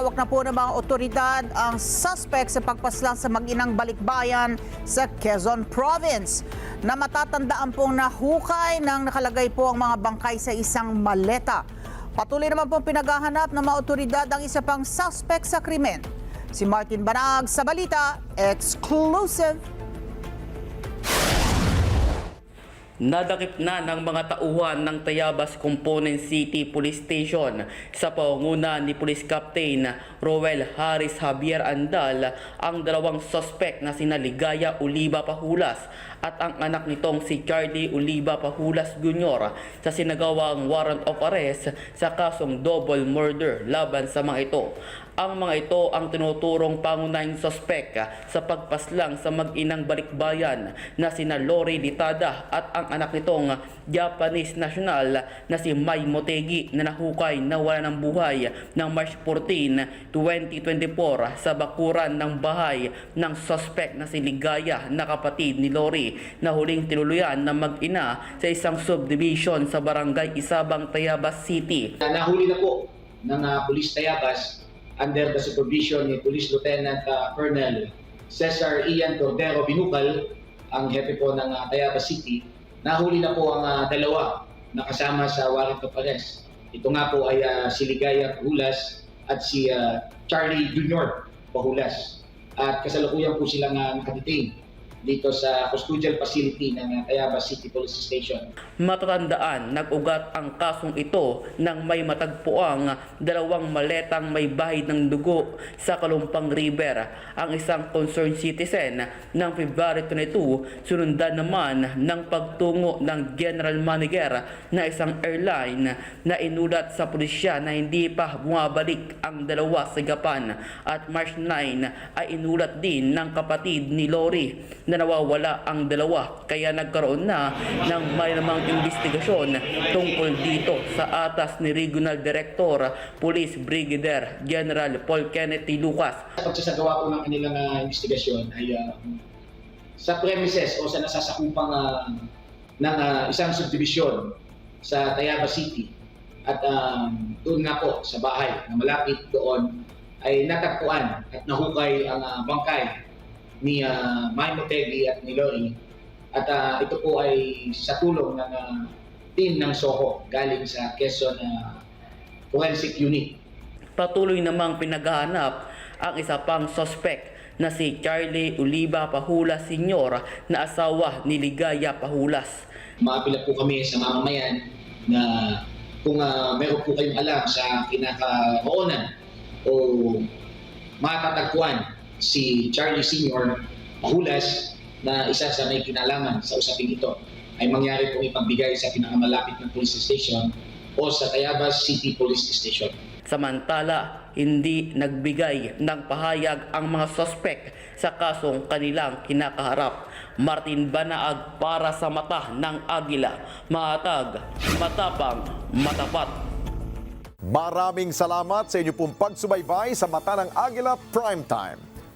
Hinawak na po ng mga otoridad ang suspect sa pagpaslang sa mag-inang balikbayan sa Quezon Province. Na matatandaan pong nahukay nang nakalagay po ang mga bangkay sa isang maleta. Patuloy naman pong pinaghahanap ng mga otoridad ang isa pang suspect sa krimen. Si Martin Banag sa Balita, exclusive. Nadakip na ng mga tauhan ng Tayabas Component City Police Station sa pangunguna ni Police Captain Roel Harris Javier Andal ang dalawang suspect na sina Ligaya Uliba Pahulas at ang anak nitong si Charlie Uliba Pahulas Jr. sa sinagawang warrant of arrest sa kasong double murder laban sa mga ito. Ang mga ito ang tinuturong pangunahing sospek sa pagpaslang sa mag-inang balikbayan na sina Lori Litada at ang anak nitong Japanese national na si Mai Motegi na nahukay na wala ng buhay ng March 14, 2024 sa bakuran ng bahay ng sospek na si Ligaya na kapatid ni Lori na huling tinuluyan ng mag-ina sa isang subdivision sa barangay Isabang, Tayabas City. na nahuli na po ng uh, Police Tayabas under the supervision ni Police Lieutenant uh, Colonel Cesar Ian Cordero Binukal, ang hepe po ng uh, Tayabas City. Nahuli na po ang uh, dalawa na kasama sa warrant of. Ito nga po ay uh, si Ligaya Pahulas at si uh, Charlie Jr. Pahulas. At kasalukuyan po silang uh, nakadetain dito sa custodial facility ng Tayabas City Police Station. Matatandaan, nag-ugat ang kasong ito nang may matagpuang dalawang maletang may bahid ng dugo sa Kalumpang River. Ang isang concerned citizen ng February 22, sunundan naman ng pagtungo ng General Manager na isang airline na inulat sa pulisya na hindi pa bumabalik ang dalawa sa Japan at March 9 ay inulat din ng kapatid ni Lori na nawawala ang dalawa kaya nagkaroon na ng may namang investigasyon tungkol dito sa atas ni Regional Director Police Brigadier General Paul Kenneth T. Lucas Sa pagsasagawa po ng kanilang uh, investigasyon ay uh, sa premises o sa nasasakupang uh, ng uh, isang subdivision sa Tayabas City at um, doon nga po sa bahay na malapit doon ay natagpuan at nahukay ang uh, bangkay ni uh, May Motegi at ni Lori at uh, ito po ay sa tulong ng uh, team ng SOHO galing sa Quezon uh, Forensic Unit Patuloy namang pinaghahanap ang isa pang sospek na si Charlie Uliba Pahulas Sr. na asawa ni Ligaya Pahulas. maapila po kami sa mamamayan na kung uh, meron po kayong alam sa kinakahoonan o matatagpuan si Charlie Sr. Mahulas na isa sa may kinalaman sa usaping ito ay mangyari pong ipagbigay sa pinakamalapit ng police station o sa Tayabas City Police Station. Samantala, hindi nagbigay ng pahayag ang mga sospek sa kasong kanilang kinakaharap. Martin Banaag para sa mata ng Agila. Mahatag, matapang, matapat. Maraming salamat sa inyo pong pagsubaybay sa Mata ng Agila Primetime.